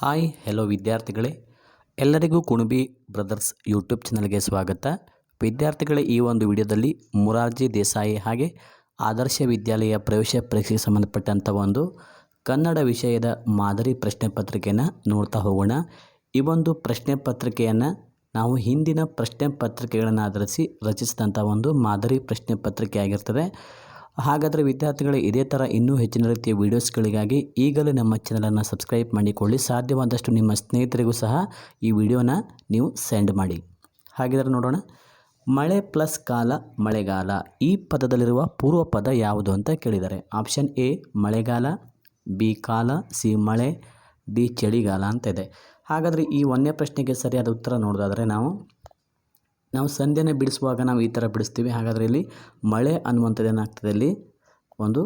Hi hello ವಿದ್ಯಾರ್ಥಿಗಳೇ. ಎಲ್ಲರಿಗೂ Kunbi brothers YouTube ಚಾನಲ್ಗೆ ಸ್ವಾಗತ. ವಿದ್ಯಾರ್ಥಿಗಳೇ, ಈ ಒಂದು ವಿಡಿಯೋದಲ್ಲಿ ಮುರಾರ್ಜಿ ದೇಸಾಯಿ ಹಾಗೆ ಆದರ್ಶ ವಿದ್ಯಾಲಯ ಪ್ರವೇಶ ಪರೀಕ್ಷೆಗೆ ಸಂಬಂಧಪಟ್ಟಂಥ ಒಂದು ಕನ್ನಡ ವಿಷಯದ ಮಾದರಿ ಪ್ರಶ್ನೆ ಪತ್ರಿಕೆಯನ್ನು ನೋಡ್ತಾ ಹೋಗೋಣ. ಈ ಒಂದು ಪ್ರಶ್ನೆ ಪತ್ರಿಕೆಯನ್ನು ನಾವು ಹಿಂದಿನ ಪ್ರಶ್ನೆ ಪತ್ರಿಕೆಗಳನ್ನು ಆಧರಿಸಿ ರಚಿಸಿದಂಥ ಒಂದು ಮಾದರಿ ಪ್ರಶ್ನೆ ಪತ್ರಿಕೆ ಆಗಿರ್ತದೆ. ಹಾಗಾದರೆ ವಿದ್ಯಾರ್ಥಿಗಳು, ಇದೇ ಥರ ಇನ್ನೂ ಹೆಚ್ಚಿನ ರೀತಿಯ ವೀಡಿಯೋಸ್ಗಳಿಗಾಗಿ ಈಗಲೇ ನಮ್ಮ ಚಾನಲನ್ನು ಸಬ್ಸ್ಕ್ರೈಬ್ ಮಾಡಿಕೊಳ್ಳಿ. ಸಾಧ್ಯವಾದಷ್ಟು ನಿಮ್ಮ ಸ್ನೇಹಿತರಿಗೂ ಸಹ ಈ ವಿಡಿಯೋನ ನೀವು ಸೆಂಡ್ ಮಾಡಿ. ಹಾಗಿದ್ರೆ ನೋಡೋಣ. ಮಳೆ ಪ್ಲಸ್ ಕಾಲ, ಮಳೆಗಾಲ. ಈ ಪದದಲ್ಲಿರುವ ಪೂರ್ವ ಪದ ಯಾವುದು ಅಂತ ಕೇಳಿದ್ದಾರೆ ಆಪ್ಷನ್ ಎ ಮಳೆಗಾಲ ಬಿ ಕಾಲ ಸಿ ಮಳೆ ಡಿ ಚಳಿಗಾಲ ಅಂತ ಇದೆ. ಹಾಗಾದರೆ ಈ ಒಂದನೇ ಪ್ರಶ್ನೆಗೆ ಸರಿಯಾದ ಉತ್ತರ ನೋಡೋದಾದರೆ ನಾವು ನಾವು ಸಂಧಿಯನ್ನು ಬಿಡಿಸುವಾಗ ನಾವು ಈ ಥರ ಬಿಡಿಸ್ತೀವಿ. ಹಾಗಾದರೆ ಇಲ್ಲಿ ಮಳೆ ಅನ್ನುವಂಥದ್ದು ಏನಾಗ್ತದೆ ಇಲ್ಲಿ ಒಂದು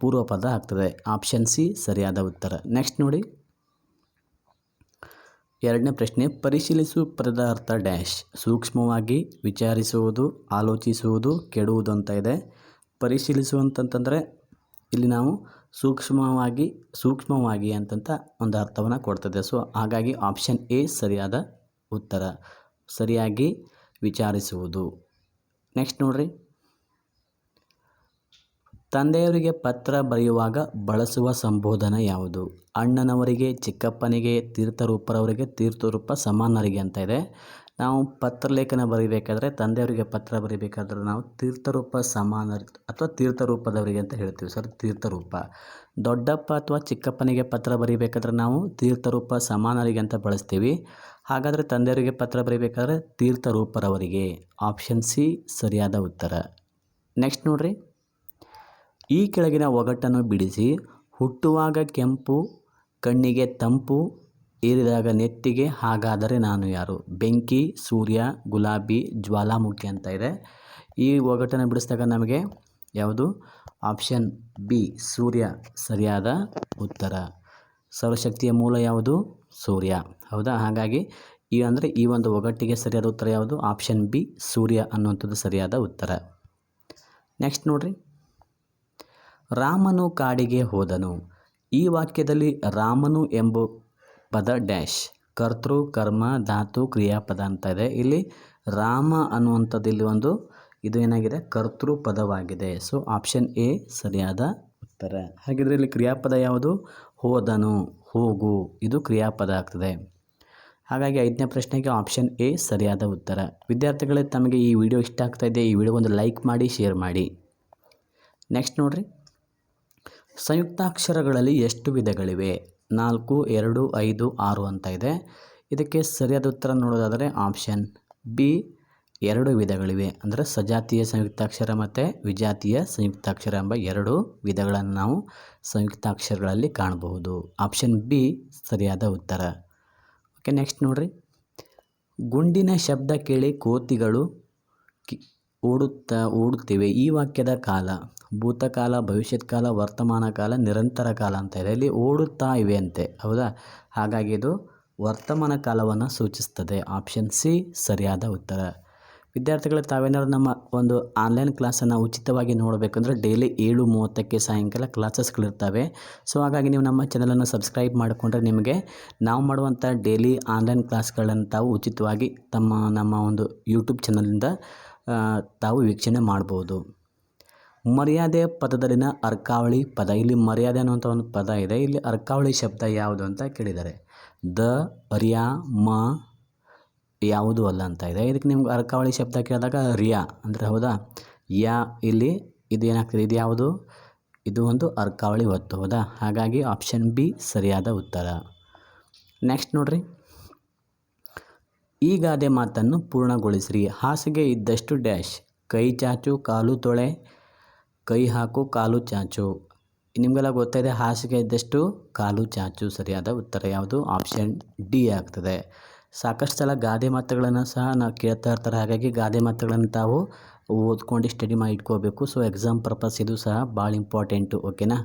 ಪೂರ್ವ ಪದ ಆಗ್ತದೆ. ಆಪ್ಷನ್ ಸಿ ಸರಿಯಾದ ಉತ್ತರ. ನೆಕ್ಸ್ಟ್ ನೋಡಿ. ಎರಡನೇ ಪ್ರಶ್ನೆ, ಪರಿಶೀಲಿಸು ಪದದ ಅರ್ಥ ಡ್ಯಾಶ್ ಸೂಕ್ಷ್ಮವಾಗಿ ವಿಚಾರಿಸುವುದು, ಆಲೋಚಿಸುವುದು ಕೆಡುವುದು ಅಂತ ಇದೆ. ಪರಿಶೀಲಿಸು ಅಂತಂತಂದರೆ ಇಲ್ಲಿ ನಾವು ಸೂಕ್ಷ್ಮವಾಗಿ ಸೂಕ್ಷ್ಮವಾಗಿ ಅಂತಂತ ಒಂದು ಅರ್ಥವನ್ನು ಕೊಡ್ತದೆ. ಸೊ ಹಾಗಾಗಿ ಆಪ್ಷನ್ ಎ ಸರಿಯಾದ ಉತ್ತರ. ಸರಿಯಾಗಿ ವಿಚಾರಿಸುವುದು. ನೆಕ್ಸ್ಟ್ ನೋಡ್ರಿ. ತಂದೆಯವರಿಗೆ ಪತ್ರ ಬರೆಯುವಾಗ ಬಳಸುವ ಸಂಬೋಧನೆ ಯಾವುದು? ಅಣ್ಣನವರಿಗೆ, ಚಿಕ್ಕಪ್ಪನಿಗೆ, ತೀರ್ಥರೂಪರವರಿಗೆ, ತೀರ್ಥರೂಪ ಸಮಾನರಿಗೆ ಅಂತ ಇದೆ. ನಾವು ಪತ್ರಲೇಖನ ಬರೀಬೇಕಾದ್ರೆ ತಂದೆಯವರಿಗೆ ಪತ್ರ ಬರಿಬೇಕಾದ್ರೆ ನಾವು ತೀರ್ಥರೂಪ ಸಮಾನ ಅಥವಾ ತೀರ್ಥರೂಪದವರಿಗೆ ಅಂತ ಹೇಳ್ತೀವಿ. ಸರ್ ತೀರ್ಥರೂಪ. ದೊಡ್ಡಪ್ಪ ಅಥವಾ ಚಿಕ್ಕಪ್ಪನಿಗೆ ಪತ್ರ ಬರೀಬೇಕಾದ್ರೆ ನಾವು ತೀರ್ಥರೂಪ ಸಮಾನರಿಗೆ ಅಂತ ಬಳಸ್ತೀವಿ. ಹಾಗಾದರೆ ತಂದೆಯವರಿಗೆ ಪತ್ರ ಬರೀಬೇಕಾದ್ರೆ ತೀರ್ಥರೂಪರವರಿಗೆ. ಆಪ್ಷನ್ ಸಿ ಸರಿಯಾದ ಉತ್ತರ. ನೆಕ್ಸ್ಟ್ ನೋಡ್ರಿ. ಈ ಕೆಳಗಿನ ಒಗಟನ್ನು ಬಿಡಿಸಿ ಹುಟ್ಟುವಾಗ ಕೆಂಪು, ಕಣ್ಣಿಗೆ ತಂಪು ಏರಿದಾಗ ನೆತ್ತಿಗೆ ಹಾಗಾದರೆ ನಾನು ಯಾರು? ಬೆಂಕಿ, ಸೂರ್ಯ, ಗುಲಾಬಿ, ಜ್ವಾಲಾಮುಖಿ ಅಂತ ಇದೆ. ಈ ಒಗಟನ್ನು ಬಿಡಿಸಿದಾಗ ನಮಗೆ ಯಾವುದು? ಆಪ್ಷನ್ ಬಿ, ಸೂರ್ಯ ಸರಿಯಾದ ಉತ್ತರ. ಸೌರಶಕ್ತಿಯ ಮೂಲ ಯಾವುದು? ಸೂರ್ಯ. ಹೌದಾ? ಹಾಗಾಗಿ ಈ ಅಂದರೆ ಈ ಒಂದು ಒಗಟ್ಟಿಗೆ ಸರಿಯಾದ ಉತ್ತರ ಯಾವುದು? ಆಪ್ಷನ್ ಬಿ, ಸೂರ್ಯ ಅನ್ನುವಂಥದ್ದು ಸರಿಯಾದ ಉತ್ತರ. ನೆಕ್ಸ್ಟ್ ನೋಡ್ರಿ. ರಾಮನು ಕಾಡಿಗೆ ಹೋದನು. ಈ ವಾಕ್ಯದಲ್ಲಿ ರಾಮನು ಎಂಬ ಪದ ಡ್ಯಾಶ್. ಕರ್ತೃ, ಕರ್ಮ, ಧಾತು, ಕ್ರಿಯಾಪದ ಅಂತ ಇದೆ. ಇಲ್ಲಿ ರಾಮ ಅನ್ನುವಂಥದ್ದು ಇಲ್ಲಿ ಒಂದು, ಇದು ಏನಾಗಿದೆ? ಕರ್ತೃ ಪದವಾಗಿದೆ. ಸೊ ಆಪ್ಷನ್ ಎ ಸರಿಯಾದ ಉತ್ತರ. ಹಾಗಿದ್ರೆ ಇಲ್ಲಿ ಕ್ರಿಯಾಪದ ಯಾವುದು? ಹೋದನು, ಹೋಗು, ಇದು ಕ್ರಿಯಾಪದ ಆಗ್ತದೆ. ಹಾಗಾಗಿ ಐದನೇ ಪ್ರಶ್ನೆಗೆ ಆಪ್ಷನ್ ಎ ಸರಿಯಾದ ಉತ್ತರ. ವಿದ್ಯಾರ್ಥಿಗಳೇ, ತಮಗೆ ಈ ವಿಡಿಯೋ ಇಷ್ಟ ಆಗ್ತಾ ಇದೆ, ಈ ವಿಡಿಯೋ ಒಂದು ಲೈಕ್ ಮಾಡಿ, ಶೇರ್ ಮಾಡಿ. ನೆಕ್ಸ್ಟ್ ನೋಡ್ರಿ. ಸಂಯುಕ್ತಾಕ್ಷರಗಳಲ್ಲಿ ಎಷ್ಟು ವಿಧಗಳಿವೆ? ನಾಲ್ಕು, ಎರಡು, ಐದು, ಆರು ಅಂತ ಇದೆ. ಇದಕ್ಕೆ ಸರಿಯಾದ ಉತ್ತರ ನೋಡೋದಾದರೆ ಆಪ್ಷನ್ ಬಿ, ಎರಡು ವಿಧಗಳಿವೆ. ಅಂದರೆ ಸಜಾತೀಯ ಸಂಯುಕ್ತಾಕ್ಷರ ಮತ್ತು ವಿಜಾತೀಯ ಸಂಯುಕ್ತಾಕ್ಷರ ಎಂಬ ಎರಡು ವಿಧಗಳನ್ನು ನಾವು ಸಂಯುಕ್ತಾಕ್ಷರಗಳಲ್ಲಿ ಕಾಣಬಹುದು. ಆಪ್ಷನ್ ಬಿ ಸರಿಯಾದ ಉತ್ತರ. ಓಕೆ, ನೆಕ್ಸ್ಟ್ ನೋಡ್ರಿ. ಗುಂಡಿನ ಶಬ್ದ ಕೇಳಿ ಕೋತಿಗಳು ಕಿ ಓಡುತ್ತಾ ಓಡುತ್ತಿವೆ. ಈ ವಾಕ್ಯದ ಕಾಲ ಭೂತಕಾಲ ಭವಿಷ್ಯತ್ ಕಾಲ ವರ್ತಮಾನ ಕಾಲ, ನಿರಂತರ ಕಾಲ ಅಂತ ಇದೆ. ಇಲ್ಲಿ ಓಡುತ್ತಾ ಇವೆ ಅಂತೆ ಹೌದಾ? ಹಾಗಾಗಿ ಇದು ವರ್ತಮಾನ ಕಾಲವನ್ನು ಸೂಚಿಸ್ತದೆ. ಆಪ್ಷನ್ ಸಿ ಸರಿಯಾದ ಉತ್ತರ. ವಿದ್ಯಾರ್ಥಿಗಳು, ತಾವೇನಾದ್ರು ನಮ್ಮ ಒಂದು ಆನ್ಲೈನ್ ಕ್ಲಾಸನ್ನು ಉಚಿತವಾಗಿ ನೋಡಬೇಕಂದ್ರೆ ಡೈಲಿ ಏಳು ಮೂವತ್ತಕ್ಕೆ ಸಾಯಂಕಾಲ ಕ್ಲಾಸಸ್ಗಳಿರ್ತವೆ ಸೊ ಹಾಗಾಗಿ ನೀವು ನಮ್ಮ ಚಾನಲನ್ನು ಸಬ್ಸ್ಕ್ರೈಬ್ ಮಾಡಿಕೊಂಡ್ರೆ ನಿಮಗೆ ನಾವು ಮಾಡುವಂಥ ಡೈಲಿ ಆನ್ಲೈನ್ ಕ್ಲಾಸ್ಗಳನ್ನು ತಾವು ಉಚಿತವಾಗಿ ತಮ್ಮ, ನಮ್ಮ ಒಂದು ಯೂಟ್ಯೂಬ್ ಚಾನಲಿಂದ ತಾವು ವೀಕ್ಷಣೆ ಮಾಡ್ಬೋದು. ಮರ್ಯಾದೆ ಪದದಲ್ಲಿನ ಅರ್ಕಾವಳಿ ಪದ. ಇಲ್ಲಿ ಮರ್ಯಾದೆ ಅನ್ನುವಂಥ ಒಂದು ಪದ ಇದೆ. ಇಲ್ಲಿ ಅರ್ಕಾವಳಿ ಶಬ್ದ ಯಾವುದು ಅಂತ ಕೇಳಿದ್ದಾರೆ. ದ, ರಿಯಾ, ಮ ಯಾವುದು ಅಲ್ಲ ಅಂತ ಇದೆ. ಇದಕ್ಕೆ ನಿಮ್ಗೆ ಅರ್ಕಾವಳಿ ಶಬ್ದ ಕೇಳಿದಾಗ ರಿಯಾ ಅಂದರೆ ಹೌದಾ? ಯಾ ಇಲ್ಲಿ ಇದು ಏನಾಗ್ತದೆ? ಇದು ಯಾವುದು? ಇದು ಒಂದು ಅರ್ಕಾವಳಿ ಒತ್ತು ಹೌದಾ? ಹಾಗಾಗಿ ಆಪ್ಷನ್ ಬಿ ಸರಿಯಾದ ಉತ್ತರ. ನೆಕ್ಸ್ಟ್ ನೋಡ್ರಿ. ಈ ಗಾದೆ ಮಾತನ್ನು ಪೂರ್ಣಗೊಳಿಸ್ರಿ. ಹಾಸಿಗೆ ಇದ್ದಷ್ಟು ಡ್ಯಾಶ್ ಕೈ ಚಾಚು, ಕಾಲು ತೊಳೆ. ಕೈ ಹಾಕು, ಕಾಲು ಚಾಚು. ನಿಮಗೆಲ್ಲ ಗೊತ್ತಿದೆ ಹಾಸಿಗೆ ಇದ್ದಷ್ಟು ಕಾಲು ಚಾಚು. ಸರಿಯಾದ ಉತ್ತರ ಯಾವುದು? ಆಪ್ಷನ್ ಡಿ ಆಗ್ತದೆ. ಸಾಕಷ್ಟು ಸಲ ಗಾದೆ ಮಾತುಗಳನ್ನು ಸಹ ನಾವು ಕೇಳ್ತಾ ಇರ್ತಾರೆ. ಹಾಗಾಗಿ ಗಾದೆ ಮಾತುಗಳನ್ನು ತಾವು ಓದ್ಕೊಂಡು ಸ್ಟಡಿ ಮಾಡಿ ಇಟ್ಕೋಬೇಕು ಸೊ ಎಕ್ಸಾಮ್ ಪರ್ಪಸ್ ಇದು ಸಹ ಭಾಳ ಇಂಪಾರ್ಟೆಂಟು ಓಕೆನಾ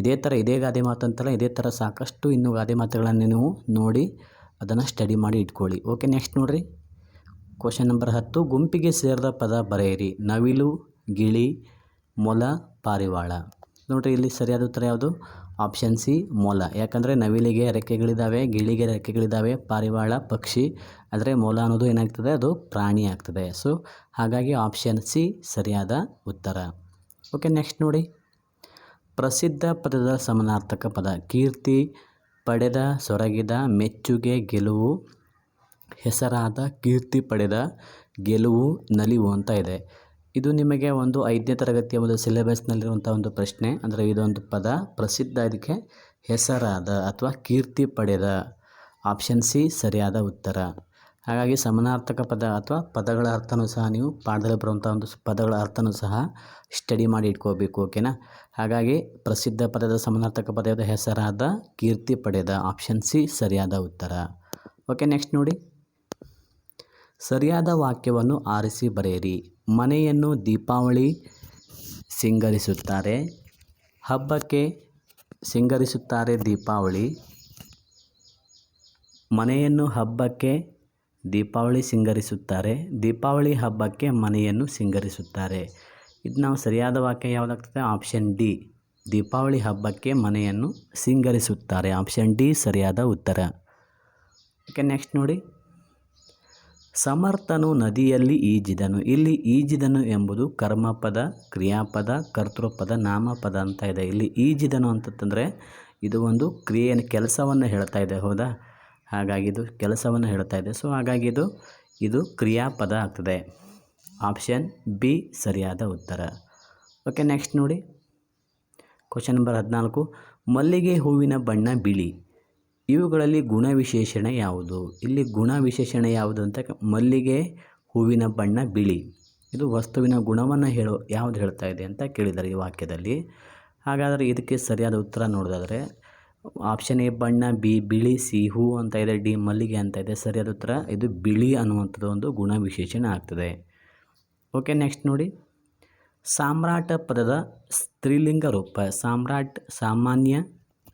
ಇದೇ ಥರ, ಇದೇ ಗಾದೆ ಮಾತು ಅಂತಲ್ಲ, ಇದೇ ಥರ ಸಾಕಷ್ಟು ಇನ್ನೂ ಗಾದೆ ಮಾತುಗಳನ್ನು ನೀವು ನೋಡಿ ಅದನ್ನು ಸ್ಟಡಿ ಮಾಡಿ ಇಟ್ಕೊಳ್ಳಿ. ಓಕೆ ನೆಕ್ಸ್ಟ್ ನೋಡಿರಿ. ಕ್ವಶನ್ ನಂಬರ್ ಹತ್ತು. ಗುಂಪಿಗೆ ಸೇರಿದ ಪದ ಬರೆಯಿರಿ. ನವಿಲು, ಗಿಳಿ ಮೊಲ ಪಾರಿವಾಳ. ನೋಡಿರಿ, ಇಲ್ಲಿ ಸರಿಯಾದ ಉತ್ತರ ಯಾವುದು? ಆಪ್ಷನ್ ಸಿ ಮೊಲ. ಯಾಕಂದರೆ ನವಿಲಿಗೆ ರೆಕ್ಕೆಗಳಿದ್ದಾವೆ ಗಿಳಿಗೆ ರೆಕ್ಕೆಗಳಿದ್ದಾವೆ ಪಾರಿವಾಳ, ಪಕ್ಷಿ. ಆದರೆ ಮೊಲ ಅನ್ನೋದು ಏನಾಗ್ತದೆ? ಅದು ಪ್ರಾಣಿ ಆಗ್ತದೆ. ಸೊ ಹಾಗಾಗಿ ಆಪ್ಷನ್ ಸಿ ಸರಿಯಾದ ಉತ್ತರ. ಓಕೆ ನೆಕ್ಸ್ಟ್ ನೋಡಿ. ಪ್ರಸಿದ್ಧ ಪದದ ಸಮನಾರ್ಥಕ ಪದ, ಕೀರ್ತಿ ಪಡೆದ ಸೊರಗಿದ ಮೆಚ್ಚುಗೆ ಗೆಲುವು, ಹೆಸರಾದ ಕೀರ್ತಿ ಪಡೆದ ಗೆಲುವು ನಲಿವು ಅಂತ ಇದೆ. ಇದು ನಿಮಗೆ ಒಂದು ಐದನೇ ತರಗತಿಯ ಒಂದು ಸಿಲೆಬಸ್ನಲ್ಲಿರುವಂಥ ಒಂದು ಪ್ರಶ್ನೆ. ಅಂದರೆ ಇದೊಂದು ಪದ. ಪ್ರಸಿದ್ಧ ಇದಕ್ಕೆ ಹೆಸರಾದ ಅಥವಾ ಕೀರ್ತಿ ಪಡೆದ ಆಪ್ಷನ್ ಸಿ ಸರಿಯಾದ ಉತ್ತರ. ಹಾಗಾಗಿ ಸಮನಾರ್ಥಕ ಪದ ಅಥವಾ ಪದಗಳ ಅರ್ಥನೂ ಸಹ ನೀವು ಪಾಠದಲ್ಲಿ ಬರುವಂಥ ಒಂದು ಪದಗಳ ಅರ್ಥನೂ ಸಹ ಸ್ಟಡಿ ಮಾಡಿ ಇಟ್ಕೋಬೇಕು ಓಕೆನಾ ಹಾಗಾಗಿ ಪ್ರಸಿದ್ಧ ಪದದ ಸಮನಾರ್ಥಕ ಪದದ ಹೆಸರಾದ ಕೀರ್ತಿ ಪಡೆದ ಆಪ್ಷನ್ ಸಿ ಸರಿಯಾದ ಉತ್ತರ. ಓಕೆ ನೆಕ್ಸ್ಟ್ ನೋಡಿ. ಸರಿಯಾದ ವಾಕ್ಯವನ್ನು ಆರಿಸಿ ಬರೆಯಿರಿ. ಮನೆಯನ್ನು ದೀಪಾವಳಿ ಸಿಂಗರಿಸುತ್ತಾರೆ. ಹಬ್ಬಕ್ಕೆ ಸಿಂಗರಿಸುತ್ತಾರೆ ದೀಪಾವಳಿ. ಮನೆಯನ್ನು ಹಬ್ಬಕ್ಕೆ ದೀಪಾವಳಿ ಸಿಂಗರಿಸುತ್ತಾರೆ. ದೀಪಾವಳಿ ಹಬ್ಬಕ್ಕೆ ಮನೆಯನ್ನು ಸಿಂಗರಿಸುತ್ತಾರೆ. ಇದು ನಾವು ಸರಿಯಾದ ವಾಕ್ಯ ಯಾವುದಾಗ್ತದೆ? Option D. ದೀಪಾವಳಿ ಹಬ್ಬಕ್ಕೆ ಮನೆಯನ್ನು ಸಿಂಗರಿಸುತ್ತಾರೆ. ಆಪ್ಷನ್ ಡಿ ಸರಿಯಾದ ಉತ್ತರ. ಓಕೆ, ನೆಕ್ಸ್ಟ್ ನೋಡಿ. ಸಮರ್ಥನು ನದಿಯಲ್ಲಿ ಈಜಿದನು. ಇಲ್ಲಿ ಈಜಿದನು ಎಂಬುದು ಕರ್ಮಪದ, ಕ್ರಿಯಾಪದ, ಕರ್ತೃಪದ, ನಾಮಪದ ಅಂತ ಇದೆ. ಇಲ್ಲಿ ಈಜಿದನು ಅಂತಂದರೆ ಇದು ಒಂದು ಕ್ರಿಯೆ ಕೆಲಸವನ್ನು ಹೇಳ್ತಾ ಇದೆ. ಹೌದಾ? ಹಾಗಾಗಿ ಇದು ಕೆಲಸವನ್ನು ಹೇಳ್ತಾ ಇದೆ. ಸೊ, ಹಾಗಾಗಿ ಇದು ಇದು ಕ್ರಿಯಾಪದ ಆಗ್ತದೆ. ಆಪ್ಷನ್ ಬಿ, ಸರಿಯಾದ ಉತ್ತರ. ಓಕೆ, ನೆಕ್ಸ್ಟ್ ನೋಡಿ. ಕ್ವಶನ್ ನಂಬರ್ ಹದಿನಾಲ್ಕು. ಮಲ್ಲಿಗೆ ಹೂವಿನ ಬಣ್ಣ ಬಿಳಿ. ಇವುಗಳಲ್ಲಿ ಗುಣವಿಶೇಷಣ ಯಾವುದು? ಇಲ್ಲಿ ಗುಣವಿಶೇಷಣ ಯಾವುದು ಅಂತ ಮಲ್ಲಿಗೆ ಹೂವಿನ ಬಣ್ಣ ಬಿಳಿ. ಇದು ವಸ್ತುವಿನ ಗುಣವನ್ನು ಹೇಳೋ, ಯಾವುದು ಹೇಳ್ತಾ ಇದೆ ಅಂತ ಕೇಳಿದ್ದಾರೆ ಈ ವಾಕ್ಯದಲ್ಲಿ. ಹಾಗಾದರೆ ಇದಕ್ಕೆ ಸರಿಯಾದ ಉತ್ತರ ನೋಡೋದಾದರೆ ಆಪ್ಷನ್ ಎ ಬಣ್ಣ ಬಿ ಬಿಳಿ ಸಿ ಹೂ ಅಂತ ಇದೆ ಡಿ ಮಲ್ಲಿಗೆ ಅಂತ ಇದೆ, ಸರಿಯಾದ ಉತ್ತರ ಇದು ಬಿಳಿ ಅನ್ನುವಂಥದ್ದು ಒಂದು ಗುಣವಿಶೇಷಣ ಆಗ್ತದೆ. ಓಕೆ ನೆಕ್ಸ್ಟ್ ನೋಡಿ. ಸಾಮ್ರಾಟ ಪದದ ಸ್ತ್ರೀಲಿಂಗ ರೂಪ, ಸಾಮ್ರಾಟ್ ಸಾಮಾನ್ಯ,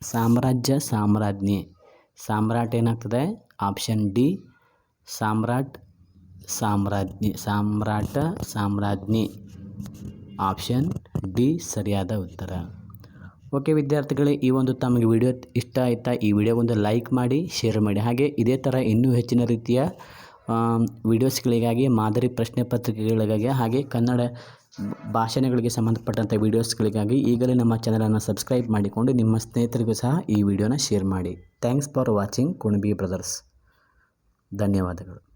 ಸಾಮ್ರಾಜ್ಯ, ಸಾಮ್ರಾಜ್ಞೆ. ಸಾಮ್ರಾಟ್ ಏನಾಗ್ತದೆ? ಆಪ್ಷನ್ ಡಿ ಸಾಮ್ರಾಟ್ ಸಾಮ್ರಾಜ್ಞಿ, ಸಾಮ್ರಾಟ ಸಾಮ್ರಾಜ್ಞಿ. ಆಪ್ಷನ್ ಡಿ ಸರಿಯಾದ ಉತ್ತರ. ಓಕೆ ವಿದ್ಯಾರ್ಥಿಗಳೇ, ಈ ಒಂದು ತಮಗೆ ವಿಡಿಯೋ ಇಷ್ಟ ಆಯಿತಾ? ಈ ವಿಡಿಯೋ ಒಂದು ಲೈಕ್ ಮಾಡಿ ಶೇರ್ ಮಾಡಿ. ಹಾಗೆ ಇದೇ ಥರ ಇನ್ನೂ ಹೆಚ್ಚಿನ ರೀತಿಯ ವಿಡಿಯೋಸ್ಗಳಿಗಾಗಿ ಮಾದರಿ ಪ್ರಶ್ನೆ ಪತ್ರಿಕೆಗಳಿಗಾಗಿ, ಹಾಗೆ ಕನ್ನಡ ಭಾಷಣಗಳಿಗೆ ಸಂಬಂಧಪಟ್ಟಂಥ ವೀಡಿಯೋಸ್ಗಳಿಗಾಗಿ ಈಗಲೇ ನಮ್ಮ ಚಾನಲನ್ನು ಸಬ್ಸ್ಕ್ರೈಬ್ ಮಾಡಿಕೊಂಡು ನಿಮ್ಮ ಸ್ನೇಹಿತರಿಗೂ ಸಹ ಈ ವಿಡಿಯೋನ ಶೇರ್ ಮಾಡಿ. Thanks for watching Kunabi brothers. ಧನ್ಯವಾದಗಳು.